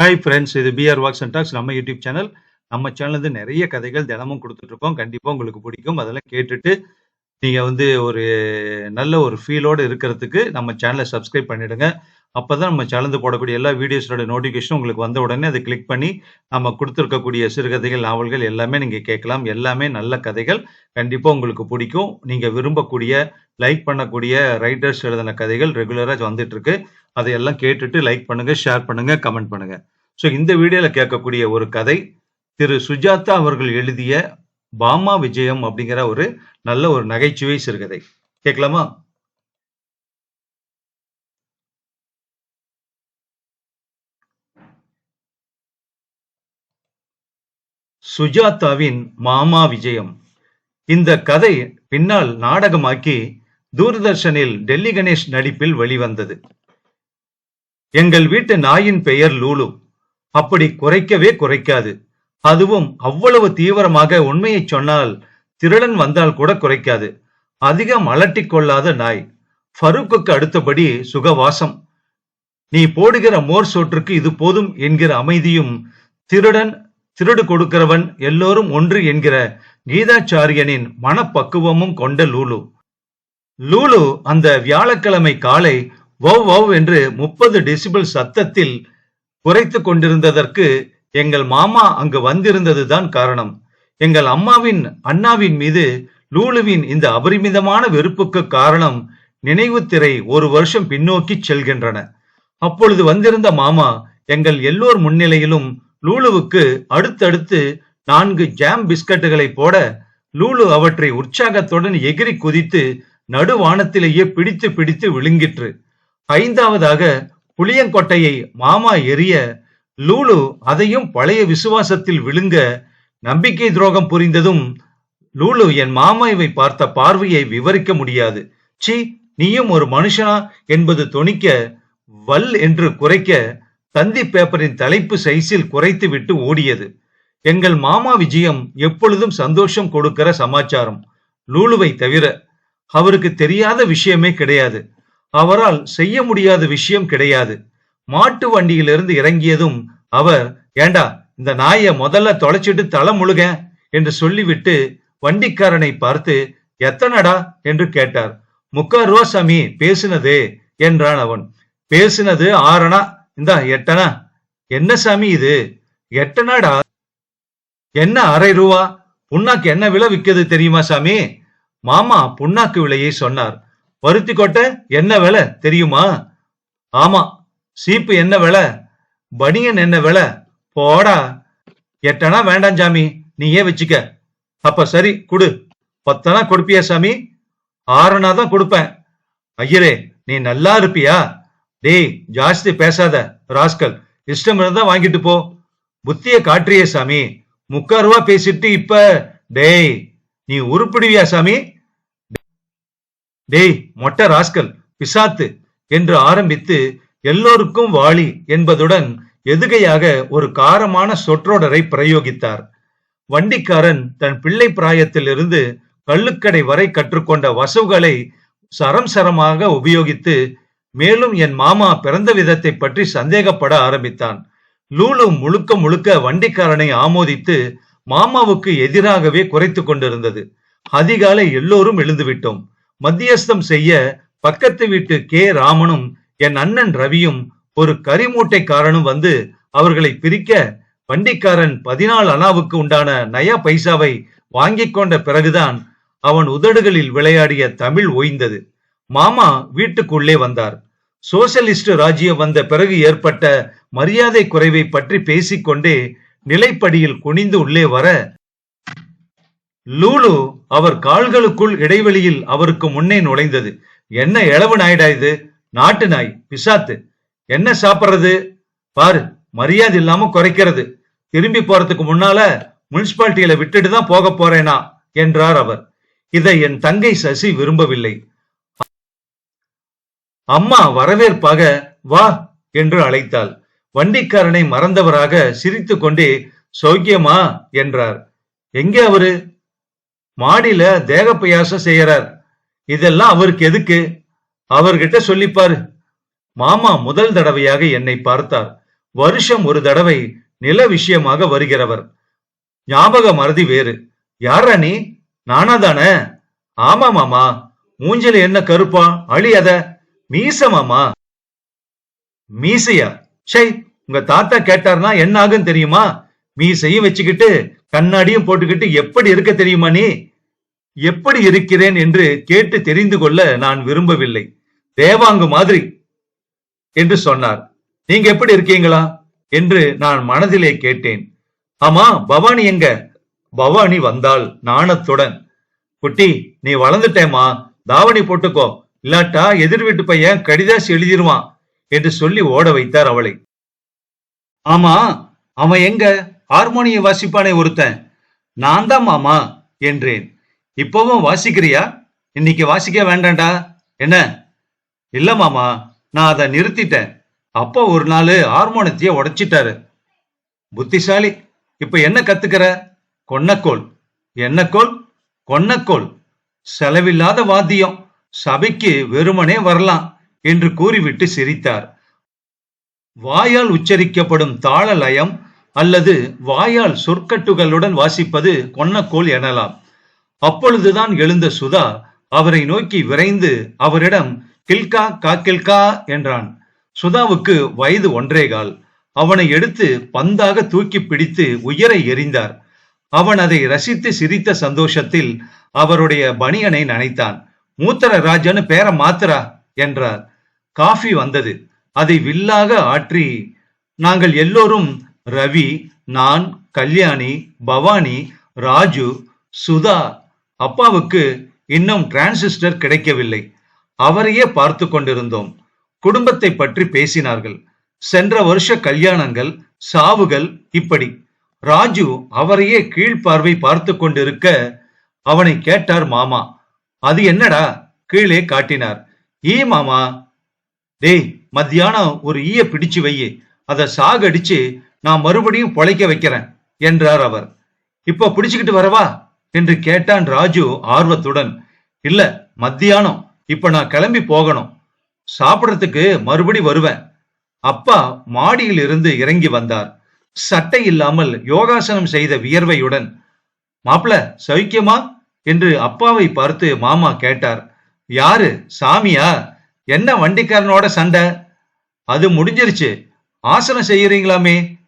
Hi friends இது PR walks and talks நம்ம YouTube channel நம்ம சேனல் வந்து நிறைய கதைகள் தினமும் கொடுத்துட்டு இருக்கோம் கண்டிப்பாக உங்களுக்கு பிடிக்கும். அதெல்லாம் கேட்டுட்டு நீங்கள் வந்து ஒரு நல்ல ஒரு ஃபீலோடு இருக்கிறதுக்கு நம்ம சேனலை சப்ஸ்கிரைப் பண்ணிடுங்க. அப்போ தான் நம்ம சேனல் போடக்கூடிய எல்லா வீடியோஸோட நோட்டிஃபிகேஷன் உங்களுக்கு வந்த உடனே அதை கிளிக் பண்ணி நம்ம கொடுத்துருக்கக்கூடிய சிறுகதைகள் நாவல்கள் எல்லாமே நீங்கள் கேட்கலாம். எல்லாமே நல்ல கதைகள். கண்டிப்பாக உங்களுக்கு பிடிக்கும். நீங்கள் விரும்பக்கூடிய லைக் பண்ணக்கூடிய ரைட்டர்ஸ் எழுதின கதைகள் ரெகுலராக வந்துட்டு இருக்கு அதையெல்லாம் கேட்டுட்டு லைக் பண்ணுங்க ஷேர் பண்ணுங்க கமெண்ட் பண்ணுங்க. ஸோ இந்த வீடியோவில் கேட்கக்கூடிய ஒரு கதை திரு சுஜாதா அவர்கள் எழுதிய பாமா விஜயம் அப்படிங்கிற ஒரு நல்ல ஒரு நகைச்சுவை சிறுகதை. கேட்கலாமா? சுஜாதாவின் மாமா விஜயம். இந்த கதை பின்னால் நாடகமாக்கி தூர்தர்ஷனில் டெல்லி கணேஷ் நடிப்பில் வெளிவந்தது. எங்கள் வீட்டு நாயின் பெயர் லூலு. அப்படி குறைக்கவே குறைக்காது. அதுவும் அவ்வளவு தீவிரமாக உண்மையை சொன்னால் திருடன் வந்தால் கூட குறைக்காது. அதிகம் அலட்டிக் கொள்ளாத நாய். ஃபருக்குக்கு அடுத்தபடி சுகவாசம். நீ போடுகிற மோர் சோற்றுக்கு இது போதும் என்கிற அமைதியும் திருடன் திருடு கொடுக்கிறவன் எல்லோரும் ஒன்று என்கிற கீதாச்சாரியனின் மனப்பக்குவமும் கொண்ட லூலு. லூலு அந்த வியாழக்கிழமை காலை வவ் வவ் என்று முப்பது டெசிபிள் சத்தத்தில் குறைத்து கொண்டிருந்ததற்கு எங்கள் மாமா அங்கு வந்திருந்ததுதான் காரணம். எங்கள் அம்மாவின் அண்ணாவின் மீது லூலுவின் இந்த அபரிமிதமான வெறுப்புக்கு காரணம் நினைவு திரை ஒரு வருஷம் பின்னோக்கி செல்கின்றன. அப்பொழுது வந்திருந்த மாமா எங்கள் எல்லோர் முன்னிலையிலும் லூலுவுக்கு அடுத்தடுத்து நான்கு ஜாம் பிஸ்கட்டுகளை போட லூலு அவற்றை உற்சாகத்துடன் எகிரி குதித்து நடுவானத்திலேயே பிடித்து பிடித்து விழுங்கிற்று. ஐந்தாவதாக புளியங்கொட்டையை மாமா எரிய லூலு அதையும் பழைய விசுவாசத்தில் விழுங்க நம்பிக்கை துரோகம் புரிந்ததும் லூலு என் மாமாவை பார்த்த பார்வையை விவரிக்க முடியாது. சி நீயும் ஒரு மனுஷனா? என்பது தொனிக்க வல் என்று குறைக்க தந்தி பேப்பரின் தலைப்பு சைஸில் குறைத்து விட்டு ஓடியது. எங்கள் மாமா விஜயம் எப்பொழுதும் சந்தோஷம் கொடுக்கிற சமாச்சாரம். லூலுவை தவிர அவருக்கு தெரியாத விஷயமே கிடையாது. அவரால் செய்ய முடியாத விஷயம் கிடையாது. மாட்டு வண்டியிலிருந்து இறங்கியதும் அவர் ஏண்டா இந்த நாயை முதல்ல தொலைச்சிட்டு தலை முழுக என்று சொல்லிவிட்டு வண்டிக்காரனை பார்த்து எத்தனடா? என்று கேட்டார். முக்கா ரூபா சாமி பேசினதே என்றான் அவன். பேசினது ஆறனா? இந்தா எட்டனா? என்ன சாமி இது? எட்டனாடா? என்ன அரை ரூபா புண்ணாக்கு என்ன விலை விற்கிறது தெரியுமா சாமி? மாமா புண்ணாக்கு விலையை சொன்னார். பருத்தி கொட்டை என்ன விலை தெரியுமா? ஆமா சீப்பு என்ன விலை? பனியன் என்ன விலை? போடா. எட்டனா வேண்டாம் சாமி நீயே வச்சுக்க? அப்ப சரி குடு. பத்தனா கொடுப்பியா சாமி? ஆறனா தான் கொடுப்பேன். ஐயரே நீ நல்லா இருப்பியா? டேய் ஜாஸ்தி பேசாத ராஸ்கல். இஷ்டம் இருந்தா வாங்கிட்டு போ. புத்திய காட்டுறியே சாமி. முக்கா ரூபா பேசிட்டு இப்ப டேய் நீ உருப்பிடுவியா சாமி? டேய் மொட்டை ராஸ்கல் பிசாத்து என்று ஆரம்பித்து எல்லோருக்கும் வாளி என்பதுடன் எதுகையாக ஒரு காரமான சொற்றொடரை பிரயோகித்தார். வண்டிக்காரன் தன் பிள்ளை பிராயத்திலிருந்து கள்ளுக்கடை வரை கற்றுக்கொண்ட வசவுகளை சரம் சரமாக உபயோகித்து மேலும் என் மாமா பிறந்த விதத்தை பற்றி சந்தேகப்பட ஆரம்பித்தான். லூலு முழுக்க முழுக்க வண்டிக்காரனை ஆமோதித்து மாமாவுக்கு எதிராகவே குறைத்து கொண்டிருந்தது. அதிகாலை எல்லோரும் எழுந்துவிட்டோம். மத்தியஸ்தம் செய்ய பக்கத்து வீட்டு கே. ராமனும் என் அண்ணன் ரவியும் ஒரு கரிமூட்டைக்காரனும் வந்து அவர்களை பிரிக்க வண்டிக்காரன் பதினாலு அணாவுக்கு உண்டான நயா பைசாவை வாங்கிக் கொண்ட பிறகுதான் அவன் உதடுகளில் விளையாடிய தமிழ் ஓய்ந்தது. மாமா வீட்டுக்குள்ளே வந்தார். சோசியலிஸ்ட் ராஜ்யம் வந்த பிறகு ஏற்பட்ட மரியாதை குறைவை பற்றி பேசிக்கொண்டே நிலைப்படியில் குனிந்து உள்ளே வர லூலு அவர் கால்களுக்குள் இடைவெளியில் அவருக்கு முன்னே நுழைந்தது. என்ன இளவு நாயிடா இது? நாட்டு நாய் பிசாத்து. என்ன சாப்பிடுறது? பாரு மரியாதை இல்லாம குறைக்கிறது. திரும்பி போறதுக்கு முன்னால முனிசிபாலிட்டியில விட்டுட்டு தான் போக போறேனா? என்றார் அவர். இதை என் தங்கை சசி விரும்பவில்லை. அம்மா வரவேற்பாக வா என்று அழைத்தாள். வண்டிக்காரனை மறந்தவராக சிரித்து கொண்டே சௌக்கியமா? என்றார். எங்கே அவரு? மாடியில தேகப்பயாசம் செய்யறார். இதெல்லாம் அவருக்கு எதுக்கு? அவர்கிட்ட சொல்லிப்பாரு. மாமா முதல் தடவையாக என்னை பார்த்தார். வருஷம் ஒரு தடவை நில விஷயமாக வருகிறவர். ஞாபக மறதி வேறு. யாரா நீ? நானா தானே ஆமா மாமா. மூஞ்சில என்ன கருப்பா? அழியாத மீசமாமா மீசையா? ச்சை உங்க தாத்தா கேட்டார்னா என்ன ஆகும் தெரியுமா? மீசையும் வச்சுக்கிட்டு கண்ணாடியும் போட்டுக்கிட்டு எப்படி இருக்க தெரியுமா நீ? எப்படி இருக்கிறேன் என்று கேட்டு தெரிந்து கொள்ள நான் விரும்பவில்லை. தேவாங்கு மாதிரி என்று சொன்னார். நீங்க எப்படி இருக்கீங்களா? என்று நான் மனதிலே கேட்டேன். ஆமா பவானி எங்க? பவானி வந்தாள் நாணத்துடன். குட்டி நீ வளர்ந்துட்டேமா தாவணி போட்டுக்கோ. இல்லாட்டா எதிர் வீட்டு பையன் கடிதாசி எழுதிருவான் என்று சொல்லி ஓட வைத்தார் அவளை. ஆமா அவன் எங்க? ஹார்மோனிய வாசிப்பானே ஒருத்தன். நான் தான் மாமா என்றேன். இப்பவும் வாசிக்கிறியா? இன்னைக்கு வாசிக்க வேண்டாம்டா என்ன? இல்ல மாமா நான் அதை நிறுத்திட்டேன். அப்போ ஒரு நாள் ஹார்மோனத்தையே உடைச்சிட்டாரு. புத்திசாலி இப்ப என்ன கத்துக்கிற? கொன்னக்கோள் என்னக்கோள் கொன்னக்கோள் செலவில்லாத வாத்தியம். சபைக்கு வெறுமனே வரலாம் என்று கூறிவிட்டு சிரித்தார். வாயால் உச்சரிக்கப்படும் தாள லயம் அல்லது வாயால் சொற்கட்டுகளுடன் வாசிப்பது கொன்னக்கோல் எனலாம். அப்பொழுதுதான் எழுந்த சுதா அவரை நோக்கி விரைந்து அவரிடம் கில்கா காக்கில்கா என்றான். சுதாவுக்கு வயது ஒன்றேகால் அவனை எடுத்து பந்தாக தூக்கி பிடித்து உயர எறிந்தார். அவன் அதை ரசித்து சிரித்த சந்தோஷத்தில் அவருடைய பணியனை நனைத்தான். மூத்தர ராஜன்னு பேர மாத்துறா என்றார். காஃபி வந்தது. அதை வில்லாக ஆற்றி நாங்கள் எல்லோரும் ரவி நான் கல்யாணி பவானி ராஜு சுதா அப்பாவுக்கு இன்னும் டிரான்சிஸ்டர் கிடைக்கவில்லை. அவரையே பார்த்து கொண்டிருந்தோம். குடும்பத்தை பற்றி பேசினார்கள். சென்ற வருஷ கல்யாணங்கள் சாவுகள் இப்படி. ராஜு அவரையே கீழ்பார்வை பார்த்து கொண்டிருக்க அவனை கேட்டார் மாமா. அது என்னடா? கீழே காட்டினார். ஈ மாமா? டேய் மத்தியானம் ஒரு ஈய பிடிச்சு வையி. அதை சாகடிச்சு நான் மறுபடியும் பொழைக்க வைக்கிறேன் என்றார் அவர். இப்போ பிடிச்சுக்கிட்டு வரவா? என்று கேட்டான் ராஜு ஆர்வத்துடன். இல்ல மத்தியானம். இப்ப நான் கிளம்பி போகணும். சாப்பிடறதுக்கு மறுபடி வருவேன். அப்பா மாடியில் இருந்து இறங்கி வந்தார். சட்டை இல்லாமல் யோகாசனம் செய்த வியர்வையுடன் மாப்பிள சௌக்கியமா என்று அப்பாவை பார்த்து மாமா கேட்டார். யாரு? சாமியா? என்ன வண்டிக்காரனோட சண்டை? அது முடிஞ்சிருச்சு. ஆசனம் செய்யறீங்களாமே?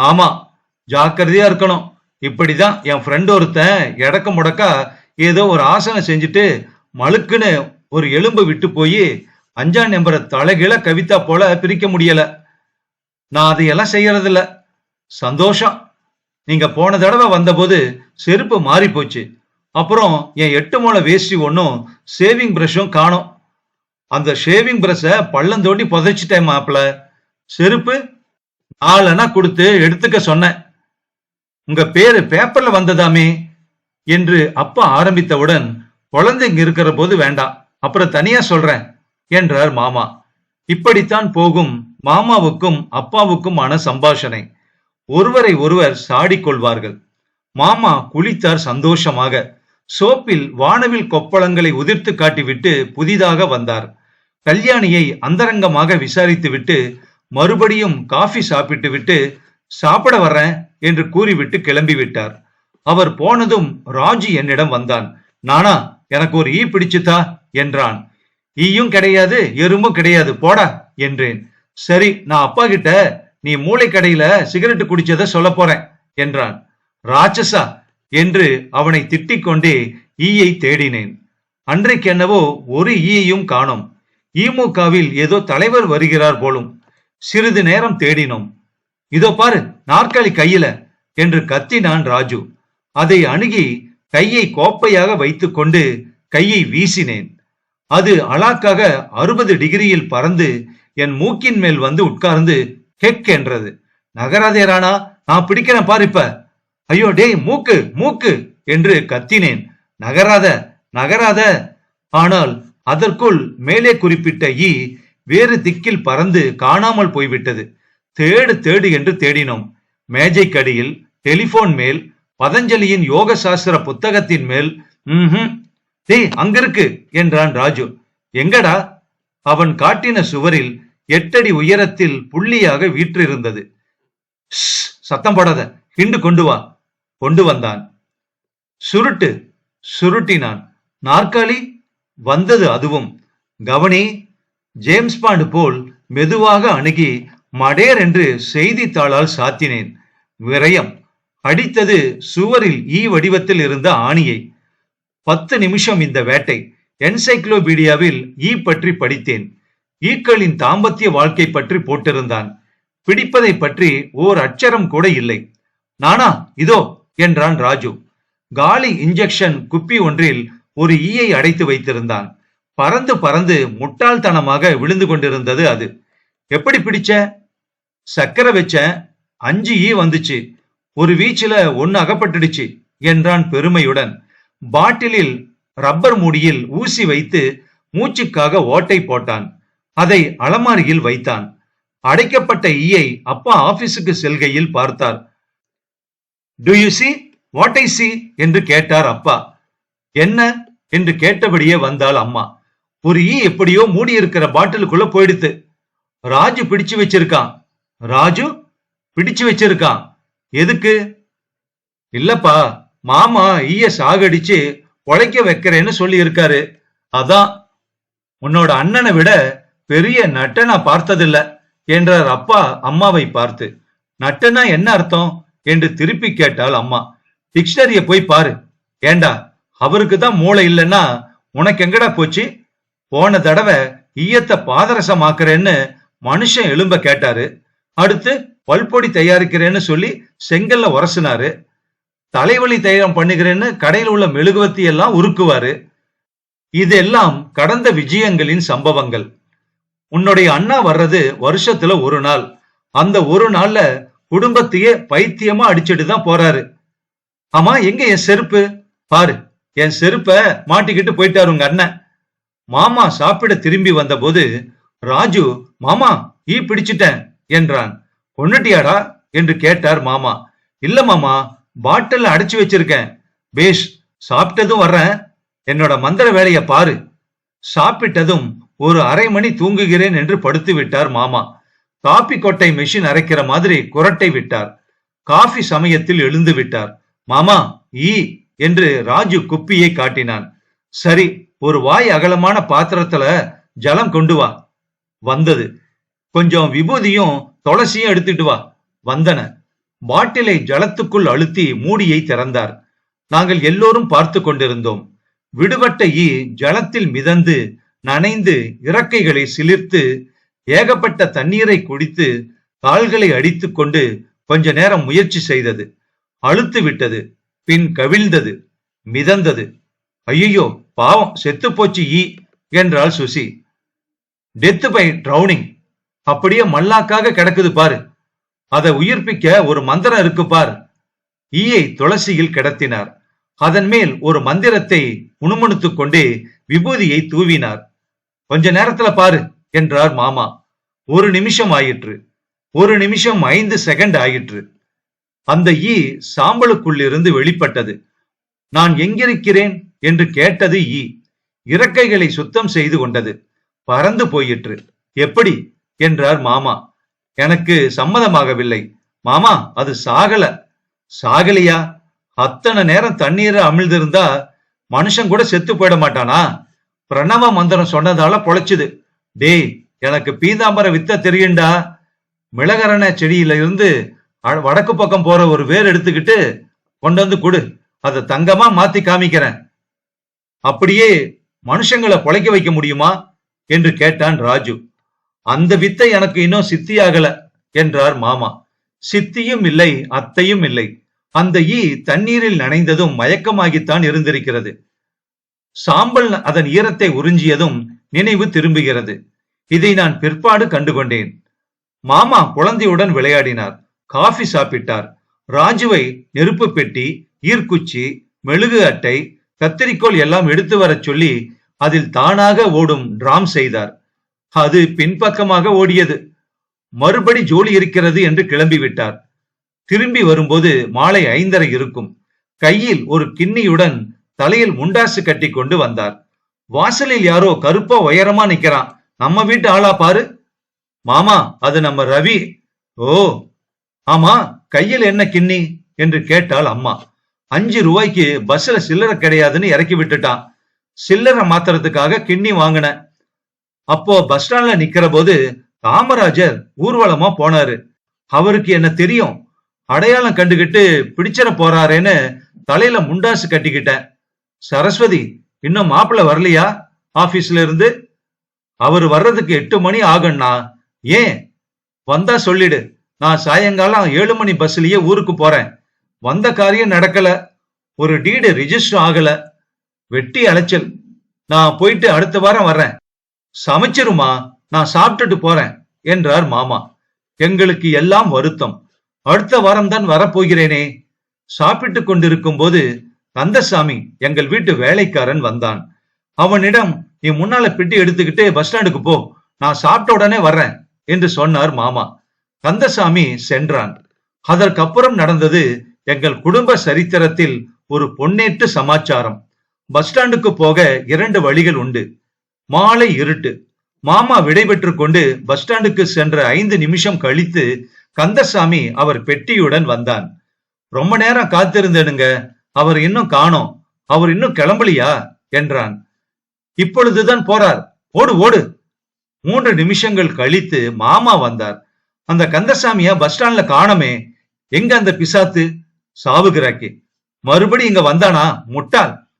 ஆமா. ஜாக்கிரதையா இருக்கணும். இப்படிதான் என் ஃப்ரெண்ட் ஒருத்தன் இடக்க முடக்கா ஏதோ ஒரு ஆசனம் செஞ்சுட்டு மழுக்குன்னு ஒரு எலும்பு விட்டு போய் அஞ்சாம் நம்பரை தலைகீழ கவிதா போல பிரிக்க முடியல. நான் அதையெல்லாம் செய்யறதில்ல. சந்தோஷம். நீங்க போன தடவை வந்தபோது செருப்பு மாறி போச்சு அப்புறம் என் எட்டு மூளை வேஷ்டி ஒன்றும் ஷேவிங் ப்ரஷும் காணும். அந்த ஷேவிங் ப்ரஷை பள்ளம் தோண்டி புதைச்சிட்டேன் மாப்பிள்ள செருப்பு நாலனா கொடுத்து எடுத்துக்க சொன்னேன். உங்க பேரு பேப்பர்ல வந்ததாமே என்று அப்பா ஆரம்பித்தவுடன் குழந்தைங்க இருக்கிற போது வேண்டாம். அப்புறம் தனியா சொல்றேன் என்றார் மாமா. இப்படித்தான் போகும் மாமாவுக்கும் அப்பாவுக்குமான சம்பாஷணை. ஒருவரை ஒருவர் சாடிக்கொள்வார்கள். மாமா குளித்தார் சந்தோஷமாக. சோப்பில் வானவில் கொப்பளங்களை உதிர்த்து காட்டிவிட்டு புதிதாக வந்தார். கல்யாணியை அந்தரங்கமாக விசாரித்துவிட்டு மறுபடியும் காஃபி சாப்பிட்டு விட்டு சாப்பிட வர்றேன் என்று கூறிவிட்டு கிளம்பி விட்டார் அவர் போனதும் ராஜு என்னிடம் வந்தான். நானா எனக்கு ஒரு ஈ பிடிச்சுதா? என்றான். ஈயும் கிடையாது எறும்பும் கிடையாது போடா என்றேன். சரி நான் அப்பா கிட்ட நீ மூளை கடையில சிகரெட் குடிச்சத சொல்ல போறேன் என்றான். ராட்சசா என்று அவனை திட்டிக் கொண்டே ஈயை தேடினேன். அன்றைக்கென்னவோ ஒரு ஈயையும் காணோம். ஈமுகவில் ஏதோ தலைவர் வருகிறார் போலும். சிறிது நேரம் தேடினோம். இதோ பாரு நாற்காலி கையில என்று கத்தினான் ராஜு. அதை அணுகி கையை கோப்பையாக வைத்துக்கொண்டு கையை வீசினேன். அது அலாக்காக அறுபது டிகிரியில் பறந்து என் மூக்கின் மேல் வந்து உட்கார்ந்து ஹெக் என்றது நகராதேரானா நான் பிடிக்கிறேன் பாரு இப்ப. ஐயோ டேய் மூக்கு மூக்கு என்று கத்தினேன். நகராத நகராத. ஆனால் அதற்குள் மேலே குறிப்பிட்ட ஈ வேறு திக்கில் பறந்து காணாமல் போய்விட்டது. தேடு தேடு என்று தேடினோம். மேஜைக்கடியில் டெலிபோன் மேல் பதஞ்சலியின் யோக சாஸ்திர புத்தகத்தின் மேல் ம்ஹும் டேய் அங்கிருக்கு என்றான் ராஜு. எங்கடா? அவன் காட்டின சுவரில் எட்டடி உயரத்தில் புள்ளியாக வீற்றிருந்தது. சத்தம் போடாத. கிண்டு கொண்டு வா. கொண்டு வந்தான். சுருட்டு சுருட்டினான். நாற்காலி வந்தது அதுவும். கவனி ஜேம்ஸ் பாண்டு போல் மெதுவாக அணுகி மடேர் என்று செய்தித்தாளால் சாத்தினேன். விரயம். அடித்தது சுவரில் ஈ வடிவத்தில் இருந்த ஆணியை. பத்து நிமிஷம் இந்த வேட்டை. என்சைக்ளோபீடியாவில் ஈ பற்றி படித்தேன். ஈக்களின் தாம்பத்திய வாழ்க்கை பற்றி போட்டிருந்தான். பிடிப்பதை பற்றி ஓர் அச்சரம் கூட இல்லை. நானா? இதோ என்றான் ராஜு. காலி இன்ஜெக்ஷன் குப்பி ஒன்றில் ஒரு ஈயை அடைத்து வைத்திருந்தான். பறந்து பறந்து முட்டாள்தனமாக விழுந்து கொண்டிருந்தது அது. எப்படி பிடிச்ச? சக்கரை வச்ச. அஞ்சு ஈ வந்துச்சு. ஒரு வீச்சுல ஒன்னு அகப்பட்டுடுச்சு என்றான் பெருமையுடன். பாட்டிலில் ரப்பர் மூடியில் ஊசி வைத்து மூச்சுக்காக ஓட்டை போட்டான். அதை அலமாரியில் வைத்தான். அடைக்கப்பட்ட ஈயை அப்பா ஆபீஸுக்கு செல்கையில் பார்த்தார். Do you see what I see என்று கேட்டார் அப்பா. என்ன? என்று கேட்டபடியே வந்தாள் அம்மா. ஒரு ஈ எப்படியோ மூடி இருக்கிற பாட்டிலுக்குள்ள போயிடுத்து. ராஜு பிடிச்சு வச்சிருக்கான். ராஜு பிடிச்சு வச்சிருக்கான். எதுக்கு? இல்லப்பா மாமா ஈய சாகடிச்சு உழைக்க வைக்கிறேன்னு சொல்லி இருக்காரு அதான் உன்னோட அண்ணனை விட பெரிய நட்டனா பார்த்ததில்ல என்றார் அப்பா அம்மாவை பார்த்து. நட்டனா என்ன அர்த்தம்? என்று திருப்பி கேட்டாள் அம்மா. டிக்ஷனரிய போய் பாரு. ஏண்டா அவருக்கு தான் மூளை இல்லைன்னா உனக்கு எங்கடா போச்சு? போன தடவை ஈயத்தை பாதரசமாக்குறேன்னு மனுஷன் எலும்ப கேட்டாரு. அடுத்து பல்பொடி தயாரிக்கிறேன்னு சொல்லி செங்கல்ல உரசினாரு. தலைவலி தயாரம் பண்ணுகிறேன்னு கடையில் உள்ள மெழுகுவத்தி எல்லாம் உருக்குவாரு. இதெல்லாம் கடந்த விஜயங்களின் சம்பவங்கள். உன்னுடைய அண்ணா வர்றது வருஷத்துல ஒரு நாள். அந்த ஒரு நாள்ல குடும்பத்தையே பைத்தியமா அடிச்சுட்டு தான் போறாரு. ஆமா எங்க என் செருப்பு? பாரு என் செருப்ப மாட்டிக்கிட்டு போயிட்டாரு உங்க அண்ணன். மாமா சாப்பிட திரும்பி வந்தபோது ராஜு மாமா ஈ பிடிச்சிட்டேன் என்றான். கொன்னுட்டியாடா என்று கேட்டார் மாமா. இல்ல மாமா பாட்டில் அடைச்சு வச்சிருக்கேன். பேஷ் சாப்பிட்டதும் வர்றேன். என்னோட மந்திர வேலைய பாரு. சாப்பிட்டதும் ஒரு அரை மணி தூங்குகிறேன் என்று படுத்து விட்டார் மாமா. காபி கொட்டை மெஷின் அரைக்கிற மாதிரி குரட்டை விட்டார். காஃபி சமயத்தில் எழுந்து விட்டார். மாமா ஈ என்று ராஜு குப்பியை காட்டினான். சரி ஒரு வாய் அகலமான பாத்திரத்துல ஜலம் கொண்டு வா. வந்தது. கொஞ்சம் விபூதியும் துளசியும் எடுத்துட்டு வா. வந்தன. பாட்டிலை ஜலத்துக்குள் அழுத்தி மூடியை திறந்தார். நாங்கள் எல்லோரும் பார்த்து கொண்டிருந்தோம். விடுபட்ட ஈ ஜலத்தில் மிதந்து நனைந்து இறக்கைகளை சிலிர்த்து ஏகப்பட்ட தண்ணீரை குடித்து கால்களை அடித்துக் கொண்டு கொஞ்ச நேரம் முயற்சி செய்தது. அழுத்து விட்டது. பின் கவிழ்ந்தது. மிதந்தது. ஐயோ பாவம் செத்து போச்சு ஈ என்றாள் சுசி. டெத்து பை ட்ரௌனிங் அப்படியே மல்லாக்காக கிடக்குது பாரு. அதை உயிர்ப்பிக்க ஒரு மந்திரம் இருக்கு பார். ஈயை துளசியில் கிடத்தினார். அதன் மேல் ஒரு மந்திரத்தை உணுமணுத்துக் கொண்டே விபூதியை தூவினார். கொஞ்ச நேரத்துல பாரு. என்றார் மாமா. ஒரு நிமிஷம் ஆயிற்று. ஒரு நிமிஷம் ஐந்து செகண்ட் ஆயிற்று. அந்த ஈ சாம்பலுக்குள்ளிருந்து வெளிப்பட்டது. நான் எங்கிருக்கிறேன்? என்று கேட்டது ஈ. இறக்கைகளை சுத்தம் செய்து கொண்டது. பறந்து போயிற்று. எப்படி? என்றார் மாமா. எனக்கு சம்மதமாகவில்லை. மாமா அது சாகல. சாகலையா? அத்தனை நேரம் தண்ணீரை அமிழ்ந்திருந்தா மனுஷன் கூட செத்து போயிட மாட்டானா? பிரணவ மந்திரம் சொன்னதால பொழைச்சுது. டேய் எனக்கு பீதாம்பர வித்த தெரியுண்டா மிளகரண செடியில இருந்து வடக்கு பக்கம் போற ஒரு வேர் எடுத்துக்கிட்டு கொண்டு வந்து கொடு. அதை தங்கமா மாத்தி காமிக்கிறேன். அப்படியே மனுஷங்களை பொழைக்க வைக்க முடியுமா? என்று கேட்டான் ராஜு. அந்த வித்தை எனக்கு இன்னும் சித்தியாகல என்றார் மாமா. சித்தியும் இல்லை அத்தையும் இல்லை. அந்த ஈ தண்ணீரில் நனைந்ததும் மயக்கமாகித்தான் இருந்திருக்கிறது. சாம்பல் அதன் ஈரத்தை உறிஞ்சியதும் நினைவு திரும்புகிறது. இதை நான் பிற்பாடு கண்டுகொண்டேன். மாமா குழந்தையுடன் விளையாடினார். காஃபி சாப்பிட்டார். ராஜுவை நெருப்பு பெட்டி ஈர்க்குச்சி மெழுகு அட்டை கத்திரிக்கோள் எல்லாம் எடுத்து வரச் சொல்லி அதில் தானாக ஓடும் டிராம் செய்தார். அது பின்பக்கமாக ஓடியது. மறுபடி ஜோலி இருக்கிறது என்று கிளம்பிவிட்டார். திரும்பி வரும்போது மாலை ஐந்தரை இருக்கும். கையில் ஒரு கிண்ணியுடன் தலையில் முண்டாசு கட்டி கொண்டு வந்தார். வாசலில் யாரோ கருப்பா உயரமா நிக்கிறான். நம்ம வீட்டு ஆளா பாரு. மாமா அது நம்ம ரவி. ஓ ஆமா கையில் என்ன கிண்ணி? என்று கேட்டாள் அம்மா. அஞ்சு ரூபாய்க்கு பஸ்ல சில்லறை கிடையாதுன்னு இறக்கி விட்டுட்டான். சில்லறை மாத்துறதுக்காக கிண்ணி வாங்கினேன் அப்போ பஸ் ஸ்டாண்ட்ல நிக்கிற போது காமராஜர் ஊர்வலமா போனாரு. அவருக்கு என்ன தெரியும்? அடையாளம் கண்டுகிட்டு பிடிச்சிட போறாரேன்னு தலையில முண்டாசு கட்டிக்கிட்டேன் சரஸ்வதி இன்னும் மாப்பிள்ள வரலையா? ஆபீஸ்ல இருந்து அவர் வர்றதுக்கு எட்டு மணி ஆகும்னா ஏன்? வந்தா சொல்லிடு. நான் சாயங்காலம் ஏழு மணி பஸ்லயே ஊருக்கு போறேன். வந்த காரியம் நடக்கல. ஒரு டீடு ரிஜிஸ்டர் ஆகல. வெட்டி அலைச்சல். நான் போயிட்டு அடுத்த வாரம் வர்றேன். சமைச்சிருமா? நான் சாப்பிட்டுட்டு போறேன் என்றார் மாமா. எங்களுக்கு எல்லாம் வருத்தம். அடுத்த வாரம் தான் வரப்போகிறேனே. சாப்பிட்டு கொண்டிருக்கும் போது கந்தசாமி எங்கள் வீட்டு வேலைக்காரன் வந்தான். அவனிடம் நீ முன்னால பெட்டி எடுத்துக்கிட்டு பஸ் ஸ்டாண்டுக்கு போ. நான் சாப்பிட்ட உடனே வர்றேன் என்று சொன்னார் மாமா. கந்தசாமி சென்றான். அதற்கப்புறம் நடந்தது எங்கள் குடும்ப சரித்திரத்தில் ஒரு பொன்னேற்று சமாச்சாரம். பஸ் ஸ்டாண்டுக்கு போக இரண்டு வழிகள் உண்டு. மாலை இருட்டு. மாமா விடைபெற்று கொண்டு பஸ் ஸ்டாண்டுக்கு சென்ற ஐந்து நிமிஷம் கழித்து கந்தசாமி அவர் பெட்டியுடன் வந்தான். ரொம்ப நேரம் காத்திருந்தேனுங்க. அவர் இன்னும் காணோம். அவர் இன்னும் கிளம்பலியா? என்றான். இப்பொழுதுதான் போறார். ஓடு ஓடு. மூன்று நிமிஷங்கள் கழித்து மாமா வந்தார். அந்த கந்தசாமிய பஸ் ஸ்டாண்ட்ல காணோமே. எங்க அந்த பிசாத்து? சாவுகிறாக்கி மறுபடி இங்க வந்தானா? முட்டாள்.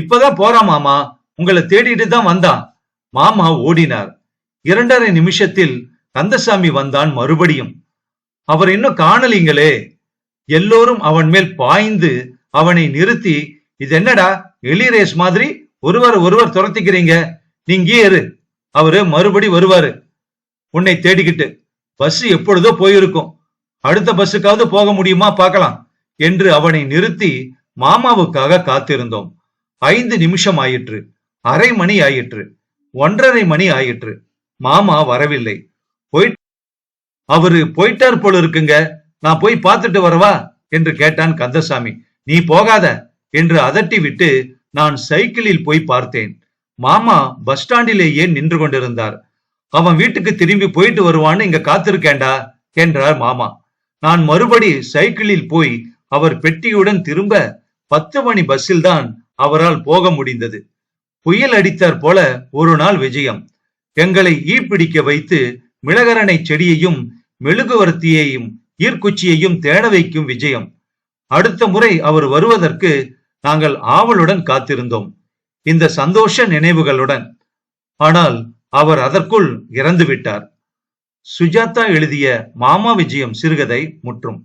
இப்பதான் போறான் மாமா. உங்களை தேடிட்டு தான் வந்தான். மாமா ஓடினார். இரண்டரை நிமிஷத்தில் கந்தசாமி வந்தான் மறுபடியும். அவர் இன்னும் காணலீங்களே. எல்லோரும் அவன் மேல் பாய்ந்து அவனை நிறுத்தி இது என்னடா எலி ரேஸ் மாதிரி ஒருவர் ஒருவர் துரத்திக்கிறீங்க. நீங்க இரு அவரு மறுபடி வருவாரு. உன்னை தேடிக்கிட்டு பஸ் எப்பொழுதோ போயிருக்கும். அடுத்த பஸ்ஸுக்காவது போக முடியுமா பார்க்கலாம். என்று அவனை நிறுத்தி மாமாவுக்காக காத்திருந்தோம். ஐந்து நிமிஷம் ஆயிற்று. அரை மணி ஆயிற்று. ஒன்றரை மணி ஆயிற்று. மாமா வரவில்லை. போய் அவரு போயிட்டார் போல இருக்குங்க. நான் போய் பார்த்துட்டு வரவா? என்று கேட்டான் கந்தசாமி. நீ போகாத என்று அதட்டி விட்டு நான் சைக்கிளில் போய் பார்த்தேன். மாமா பஸ் ஸ்டாண்டிலேயே நின்று கொண்டிருந்தார். அவன் வீட்டுக்கு திரும்பி போயிட்டு வருவான்னு இங்க காத்திருக்கேண்டா என்றார் மாமா. நான் மறுபடி சைக்கிளில் போய் அவர் பெட்டியுடன் திரும்ப பத்து மணி பஸ்ஸில் தான் அவரால் போக முடிந்தது. புயல் அடித்தார் போல ஒரு நாள் விஜயம். எங்களை ஈப்பிடிக்க வைத்து மிளகரணை செடியையும் மெழுகுவர்த்தியையும் ஈர்க்குச்சியையும் தேட வைக்கும் விஜயம். அடுத்த முறை அவர் வருவதற்கு நாங்கள் ஆவலுடன் காத்திருந்தோம். இந்த சந்தோஷ நினைவுகளுடன். ஆனால் அவர் அதற்குள் இறந்து விட்டார் சுஜாதா எழுதிய மாமா விஜயம் சிறுகதை முற்றும்.